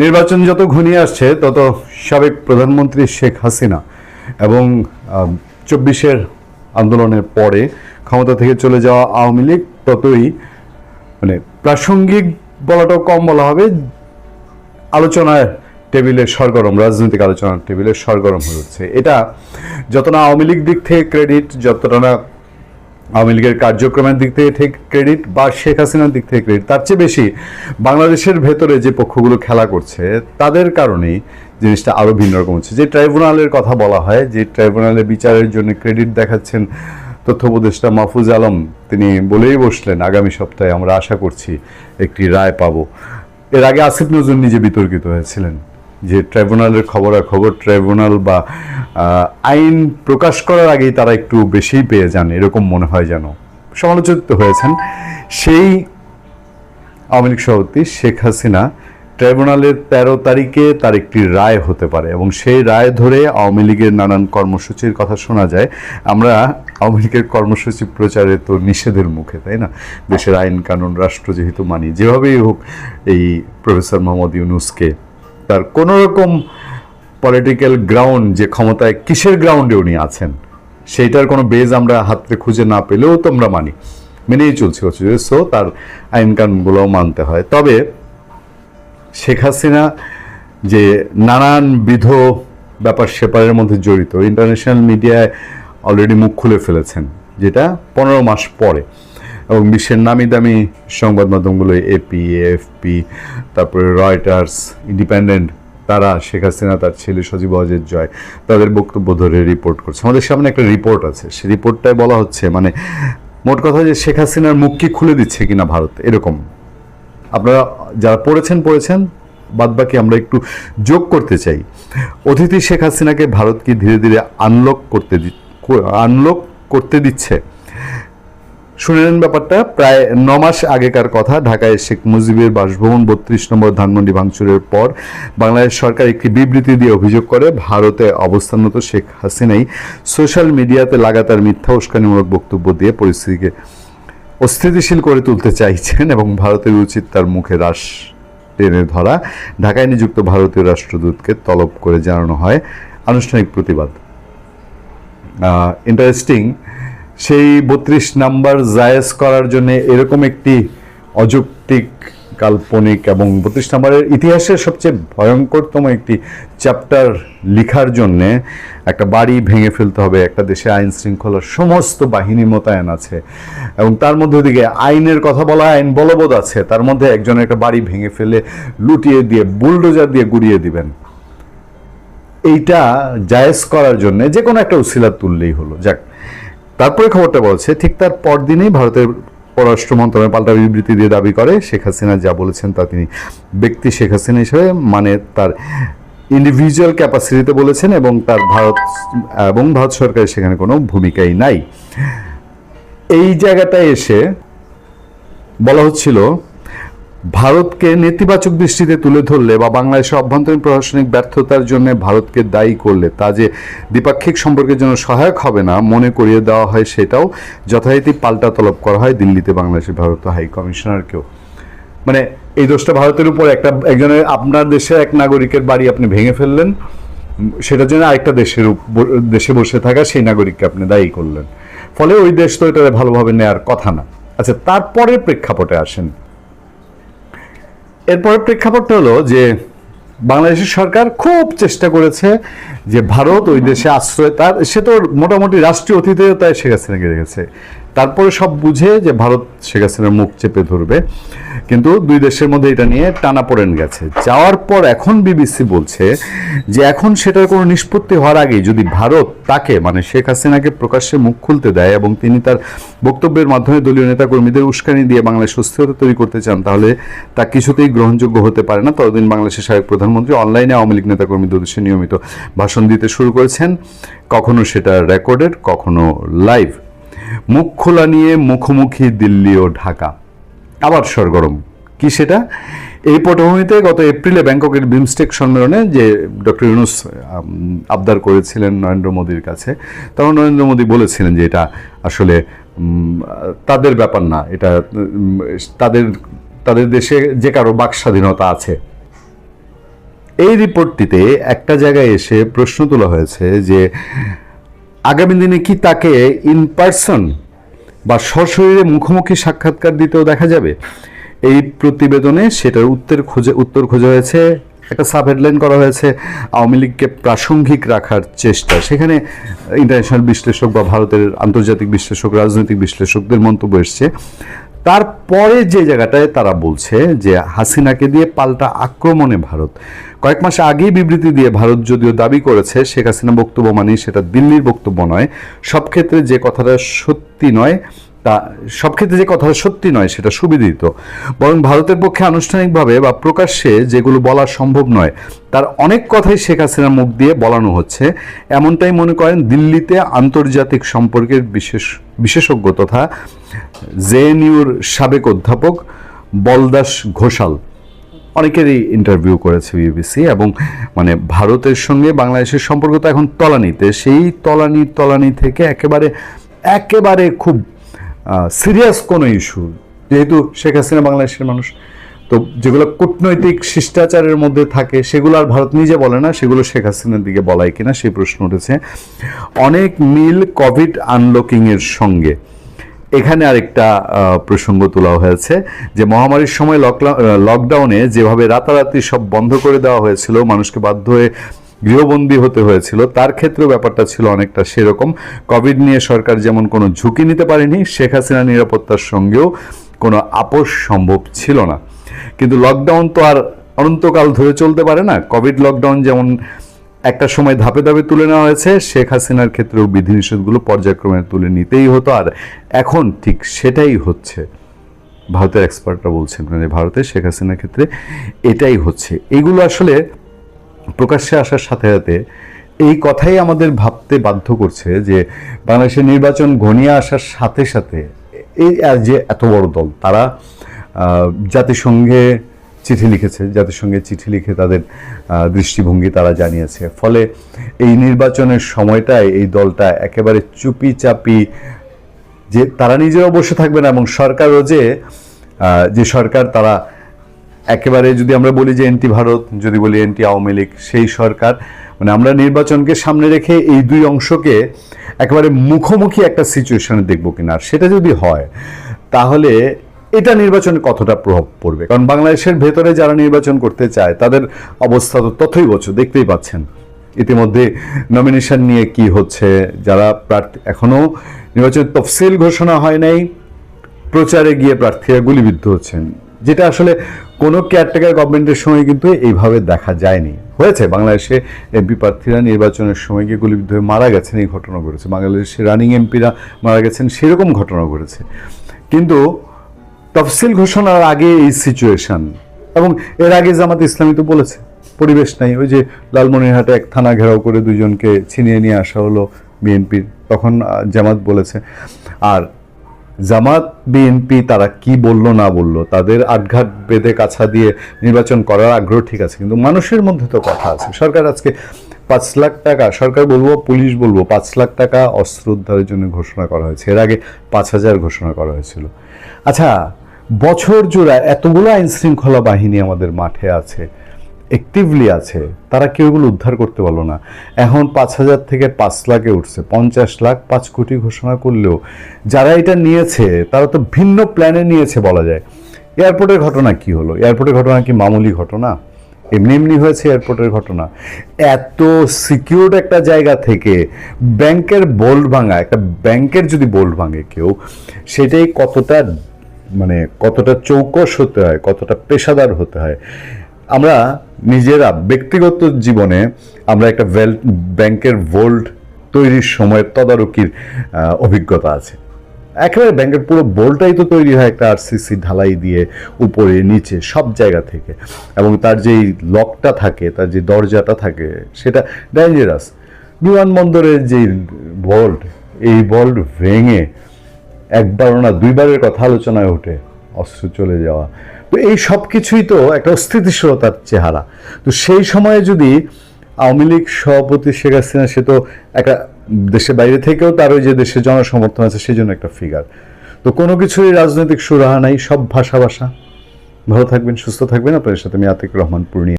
নির্বাচন যত ঘনিয়ে আসছে, তত সাবেক প্রধানমন্ত্রী শেখ হাসিনা এবং চব্বিশের আন্দোলনের পরে ক্ষমতা থেকে চলে যাওয়া আওয়ামী লীগ ততই মানে প্রাসঙ্গিক বলাটাও কম বলা হবে। আলোচনার টেবিলে সরগরম, রাজনৈতিক আলোচনার টেবিলে সরগরম হয়ে উঠছে। এটা যত না আওয়ামী লীগ দিক থেকে ক্রেডিট যতটা না আওয়ামী লীগের কার্যক্রমের দিক থেকে ঠিক ক্রেডিট বা শেখ হাসিনার দিক থেকে ক্রেডিট তার চেয়ে বেশি বাংলাদেশের ভেতরে যে পক্ষগুলো খেলা করছে, তাদের কারণেই জিনিসটা আরও ভিন্ন রকম হচ্ছে। যে ট্রাইব্যুনালের কথা বলা হয়, যে ট্রাইব্যুনালের বিচারের জন্য ক্রেডিট দেখাচ্ছেন তথ্য উপদেষ্টা মাহফুজ আলম, তিনি বলেই বসলেন, আগামী সপ্তাহে আমরা আশা করছি একটি রায় পাবো। এর আগে আসিফ নজরুল নিজে বিতর্কিত হয়েছিলেন। যে ট্রাইব্যুনালের খবরাখবর, ট্রাইব্যুনাল বা আইন প্রকাশ করার আগেই তারা একটু বেশিই পেয়ে যান, এরকম মনে হয় যেন। সমালোচিত হয়েছেন সেই আওয়ামী লীগ সভাপতি শেখ হাসিনা ট্রাইব্যুনালের তেরো তারিখে তার একটি রায় হতে পারে এবং সেই রায় ধরে আওয়ামী লীগের নানান কর্মসূচির কথা শোনা যায়। আমরা আওয়ামী লীগের কর্মসূচি প্রচারে তো নিষেধের মুখে, তাই না? দেশের আইন কানুন, রাষ্ট্র যেহেতু মানি, যেভাবেই হোক এই প্রফেসর মোহাম্মদ ইউনুসকে তার কোনো রকম পলিটিক্যাল গ্রাউন্ড যে ক্ষমতায় কিসের গ্রাউন্ডে উনি আছেন, সেইটার কোনো বেজ আমরা হাতে খুঁজে না পেলেও তো আমরা মানি। মেনেই চলছি সো তার আইন কানুনগুলোও মানতে হয়। তবে শেখ হাসিনা যে নানান বিধ ব্যাপার সেপারের মধ্যে জড়িত ইন্টারন্যাশনাল মিডিয়ায় অলরেডি মুখ খুলে ফেলেছেন, যেটা পনেরো মাস পরে। এবং বিশ্বের নামি দামি সংবাদ মাধ্যমগুলো এপি এফপি তারপরে রয়টার্স ইন্ডিপেন্ডেন্ট তারা শেখ হাসিনা, তার ছেলে সজীব অজের জয়, তাদের বক্তব্য ধরে রিপোর্ট করছে। আমাদের সামনে একটা রিপোর্ট আছে। সেই রিপোর্টটায় বলা হচ্ছে মানে মোট কথা যে শেখ হাসিনার মুখ কি খুলে দিচ্ছে কিনা ভারত, এরকম। আপনারা যারা পড়েছেন পড়েছেন বাদ বাকি আমরা একটু যোগ করতে চাই। অতিথি শেখ হাসিনাকে ভারত কি ধীরে ধীরে আনলক করতে আনলক করতে দিচ্ছে? শুনে নেন ব্যাপারটা। প্রায় ন মাস আগেকার কথা, ঢাকায় শেখ মুজিবের বাসভবন বত্রিশ নম্বর ধানমন্ডি ভাঙচুরের পর বাংলাদেশ সরকার একটি বিবৃতি দিয়ে অভিযোগ করে, ভারতে অবস্থানরত শেখ হাসিনাই সোশ্যাল মিডিয়াতে লাগাতার মিথ্যা উস্কানিমূলক বক্তব্য দিয়ে পরিস্থিতিকে অস্থিতিশীল করে তুলতে চাইছেন এবং ভারতের উচিত তার মুখে হ্রাস টেনে ধরা। ঢাকায় নিযুক্ত ভারতীয় রাষ্ট্রদূতকে তলব করে জানানো হয় আনুষ্ঠানিক প্রতিবাদ। ইন্টারেস্টিং সেই বত্রিশ নাম্বার জায়েজ করার জন্য এরকম একটি অযৌক্তিক, কাল্পনিক এবং বত্রিশ নাম্বারের ইতিহাসের সবচেয়ে ভয়ঙ্করতম একটি চ্যাপ্টার লিখার জন্য একটা বাড়ি ভেঙে ফেলতে হবে, একটা দেশে আইন শৃঙ্খলার সমস্ত বাহিনী মোতায়েন আছে এবং তার মধ্যে দিকে আইনের কথা বলা, আইন বলবৎ আছে, তার মধ্যে একজনের একটা বাড়ি ভেঙে ফেলে লুটিয়ে দিয়ে, বুলডোজার দিয়ে গুড়িয়ে দিবেন। এইটা জায়েজ করার জন্য যে কোনো একটা উসিলা তুললেই হলো, যাক। তারপরে খবরটা বলছে, ঠিক তার পরদিনেই ভারতের পররাষ্ট্র মন্ত্রণালয় পাল্টা বিবৃতি দিয়ে দাবি করে, শেখ হাসিনা যা বলেছেন তা তিনি ব্যক্তি শেখ হাসিনা হিসেবে মানে তার ইন্ডিভিজুয়াল ক্যাপাসিটিতে বলেছেন এবং তার ভারত, এবং ভারত সরকারের সেখানে কোনো ভূমিকাই নাই। এই জায়গাটায় এসে বলা হচ্ছিল ভারতকে নেতিবাচক দৃষ্টিতে তুলে ধরলে বা বাংলাদেশের অভ্যন্তরীণ প্রশাসনিক ব্যর্থতার জন্য ভারতকে দায়ী করলে তা যে দ্বিপাক্ষিক সম্পর্কের জন্য সহায়ক হবে না, মনে করিয়ে দেওয়া হয় সেটাও যথারীতি পাল্টা তলব করা হয় দিল্লিতে বাংলাদেশের ভারত হাই কমিশনারকেও। মানে এই দোষটা ভারতের উপর একটা একজনের আপনার দেশের এক নাগরিকের বাড়ি আপনি ভেঙে ফেললেন সেটার জন্য আরেকটা দেশের দেশে বসে থাকা সেই নাগরিককে আপনি দায়ী করলেন। ফলে ওই দেশ তো এটা ভালোভাবে নেয়ার কথা না। আচ্ছা তারপরে প্রেক্ষাপটে আসেন। এরপরে প্রেক্ষাপট হলো যে বাংলাদেশের সরকার খুব চেষ্টা করেছে যে ভারত ওই দেশে আশ্রয়, তার, সে তো মোটামুটি রাষ্ট্রীয় অতিথেয়তায় শেখ হাসিনাকে রেখেছে। তারপরে সব বুঝে যে ভারত শেখ হাসিনার মুখ চেপে ধরবে। কিন্তু দুই দেশের মধ্যে এটা নিয়ে টানা পড়েন গেছে। যাওয়ার পর এখন বিবিসি বলছে যে এখন সেটার কোনো নিষ্পত্তি হওয়ার আগেই যদি ভারত তাকে মানে শেখ হাসিনাকে প্রকাশ্যে মুখ খুলতে দেয় এবং তিনি তার বক্তব্যের মাধ্যমে দলীয় নেতাকর্মীদের উস্কানি দিয়ে বাংলাদেশ সুস্থতা তৈরি করতে চান, তাহলে তা কিছুতেই গ্রহণযোগ্য হতে পারে না। ততদিন বাংলাদেশের সাবেক প্রধানমন্ত্রী অনলাইনে আওয়ামী লীগ নেতাকর্মীদের উদ্দেশ্যে নিয়মিত ভাষণ দিতে শুরু করেছেন। কখনো সেটা রেকর্ডেড, কখনো লাইভ। মুখ খোলা নিয়ে মুখোমুখি দিল্লি ও ঢাকা। আবার সরগরম। কি সেটা? এই পটভূমিতে গত এপ্রিলে ব্যাংককের বিমস্টেক সম্মেলনে যে ডক্টর ইউনুস আবদার করেছিলেন নরেন্দ্র মোদীর কাছে, তখন নরেন্দ্র মোদী বলেছিলেন যে এটা আসলে তাদের ব্যাপার না, এটা তাদের তাদের দেশে যে কারও বাক স্বাধীনতা আছে। এই রিপোর্টটিতে একটা জায়গায় এসে প্রশ্ন তোলা হয়েছে যে আগামী দিনে কি তাকে ইন পার্সন বা সশরীরে মুখোমুখি সাক্ষাৎকার দিতেও দেখা যাবে? এই প্রতিবেদনে সেটার উত্তর খোঁজে, উত্তর খোঁজা হয়েছে, একটা সাব হেডলাইন করা হয়েছে, আওয়ামী লীগকে প্রাসঙ্গিক রাখার চেষ্টা। সেখানে ইন্টারন্যাশনাল বিশ্লেষক বা ভারতের আন্তর্জাতিক বিশ্লেষক, রাজনৈতিক বিশ্লেষকদের মন্তব্য এসছে। তারপরে যে জায়গাটায় তারা বলছে যে হাসিনাকে দিয়ে পাল্টা আক্রমণে ভারত। কয়েক মাস আগেই বিবৃতি দিয়ে ভারত যদিও দাবি করেছে, শেখ হাসিনা বক্তব্য মানে সেটা দিল্লির বক্তব্য নয়। সব ক্ষেত্রে যে কথাটা সত্যি নয় তা সব ক্ষেত্রে যে কথাটা সত্যি নয়, সেটা সুবিদিত। বরং ভারতের পক্ষে আনুষ্ঠানিকভাবে বা প্রকাশ্যে যেগুলো বলা সম্ভব নয়, তার অনেক কথাই শেখ হাসিনার মুখ দিয়ে বলানো হচ্ছে। এমনটাই মনে করেন দিল্লিতে আন্তর্জাতিক সম্পর্কের বিশেষ, বিশেষজ্ঞ তথা জেএনইউর সাবেক অধ্যাপক বলদাস ঘোষাল। অনেকেরই ইন্টারভিউ করেছে বিবিসি এবং মানে ভারতের সঙ্গে বাংলাদেশের সম্পর্ক তো এখন তলানিতে। সেই তলানি তলানি থেকে একেবারে একেবারে খুব সিরিয়াস কোনো ইস্যু যেহেতু শেখ হাসিনা বাংলাদেশের মানুষ, তো যেগুলো কূটনৈতিক শিষ্টাচারের মধ্যে থাকে, সেগুলো আর ভারত নিজে বলে না, সেগুলো শেখ হাসিনার দিকে বলাই কিনা সেই প্রশ্ন উঠেছে। অনেক মিল কোভিড আনলকিংয়ের সঙ্গে। এখানে আরেকটা প্রসঙ্গ তোলা হয়েছে যে মহামারীর সময় লকডাউনে যেভাবে রাতারাতি সব বন্ধ করে দেওয়া হয়েছিল, মানুষকে বাধ্য হয়ে গৃহবন্দী হতে হয়েছিল, তার ক্ষেত্রেও ব্যাপারটা ছিল অনেকটা সেরকম। কোভিড নিয়ে সরকার যেমন কোনো ঝুঁকি নিতে পারেনি, শেখ হাসিনা নিরাপত্তার সঙ্গেও কোনো আপোষ সম্ভব ছিল না। কিন্তু লকডাউন তো আর অনন্তকাল ধরে চলতে পারে না। কোভিড লকডাউন যেমন একটা সময় ধাপে ধাপে তুলে নেওয়া হয়েছে, শেখ হাসিনার ক্ষেত্রেও বিধিনিষেধগুলো পর্যায়ক্রমে তুলে নিতেই হতো। আর এখন ঠিক সেটাই হচ্ছে। ভারতের এক্সপার্টরা বলছেন মানে ভারতের শেখ হাসিনার ক্ষেত্রে এটাই হচ্ছে। এগুলো আসলে প্রকাশ্যে আসার সাথে সাথে এই কথাই আমাদের ভাবতে বাধ্য করছে যে বাংলাদেশের নির্বাচন ঘনিয়ে আসার সাথে সাথে এই যে এত বড় দল, তারা জাতিসংঘে চিঠি লিখেছে, জাতিসংঘে চিঠি লিখে তাদের দৃষ্টিভঙ্গি তারা জানিয়েছে। ফলে এই নির্বাচনের সময়টায় এই দলটা একেবারে চুপি চাপি যে তারা নিজেরাও বসে থাকবে না এবং সরকারও যে যে সরকার তারা একেবারে যদি আমরা বলি যে এনটি ভারত, যদি বলি এনটি আওয়ামী লীগ, সেই সরকার মানে আমরা নির্বাচনকে সামনে রেখে এই দুই অংশকে একেবারে মুখোমুখি একটা সিচুয়েশনে দেখব কিনা। সেটা যদি হয়, তাহলে এটা নির্বাচনে কতটা প্রভাব পড়বে? কারণ বাংলাদেশের ভেতরে যারা নির্বাচন করতে চায়, তাদের অবস্থা তো তথই বছর দেখতেই পাচ্ছেন। ইতিমধ্যে নমিনেশন নিয়ে কি হচ্ছে, যারা প্রার্থী এখনও নির্বাচনের তফসিল ঘোষণা হয় নাই, প্রচারে গিয়ে প্রার্থীরা গুলিবিদ্ধ হচ্ছেন। যেটা আসলে কোনো কেয়ারটেকার গভর্নমেন্টের সময় কিন্তু এইভাবে দেখা যায়নি। হয়েছে, বাংলাদেশে এমপি প্রার্থীরা নির্বাচনের সময় গিয়ে গুলিবিদ্ধ হয়ে মারা গেছেন, এই ঘটনা ঘটেছে। বাংলাদেশে রানিং এমপিরা মারা গেছেন, সেরকম ঘটনা ঘটেছে। কিন্তু তফসিল ঘোষণার আগে এই সিচুয়েশন এবং এর আগে জামাত ইসলামী তো বলেছে, পরিবেশ নাই, ওই যে লালমনিরহাটে এক থানা ঘেরাও করে দুজনকে ছিনিয়ে নিয়ে আসা হলো বিএনপির, তখন জামাত বলেছে। আর জামাত, বিএনপি তারা কি বলল, না বলল, তাদের আটঘাট বেঁধে কাছা দিয়ে নির্বাচন করার আগ্রহ ঠিক আছে, কিন্তু মানুষের মধ্যে তো কথা আছে। সরকার আজকে পাঁচ লাখ টাকা, সরকার বলব, পুলিশ বলব, পাঁচ লাখ টাকা অস্ত্র উদ্ধারের জন্য ঘোষণা করা হয়েছে। এর আগে পাঁচ হাজার ঘোষণা করা হয়েছিল। আচ্ছা বছর জোড়া এতগুলো আইনশৃঙ্খলা বাহিনী আমাদের মাঠে আছে। অ্যাক্টিভলি আছে, তারা কেউ এগুলো উদ্ধার করতে পারল না। এখন পাঁচ হাজার থেকে পাঁচ লাখে উঠছে, পঞ্চাশ লাখ, পাঁচ কোটি ঘোষণা করলেও যারা এটা নিয়েছে, তারা তো ভিন্ন প্ল্যানে নিয়েছে বলা যায়। এয়ারপোর্টের ঘটনা কি হলো? এয়ারপোর্টের ঘটনা কি মামুলি ঘটনা? এমনি এমনি হয়েছে এয়ারপোর্টের ঘটনা। এত সিকিউরড একটা জায়গা থেকে ব্যাংকের বোল্ড ভাঙা, একটা ব্যাংকের যদি বোল্ড ভাঙে কেউ, সেটাই কতটা মানে কতটা চৌকস হতে হয়, কতটা পেশাদার হতে হয়। আমরা নিজেরা ব্যক্তিগত জীবনে আমরা একটা ভেল- ব্যাংকের ভোল্ট তৈরির সময় তদারকির অভিজ্ঞতা আছে। একেবারে ব্যাংকের পুরো বোল্টটাই তো তৈরি হয় একটা আরসিসি ঢালাই দিয়ে উপরে, নিচে, সব জায়গা থেকে। এবং তার যেই লকটা থাকে, তার যে দরজাটা থাকে, সেটা ডেঞ্জারাস বিমানবন্দরের যে বল্ট এই বল্ট ভেঙে একবার না দুইবারের কথা আলোচনায় ওঠে। অস্ত্র চলে যাওয়া। তো এই সব কিছুই তো একটা অস্থিতিশীলতার চেহারা। তো সেই সময়ে যদি আওয়ামী লীগ সভাপতি শেখ হাসিনা, সে তো একটা দেশের বাইরে থেকেও তার ওই যে দেশের জনসমর্থন আছে, সেই জন্য একটা ফিগার তো কোনো কিছুই রাজনৈতিক সুরাহা নাই, সব ভাষা ভাষা। ভালো থাকবেন, সুস্থ থাকবেন। আপনাদের সাথে আমি আতিক রহমান, পূর্ণিয়া।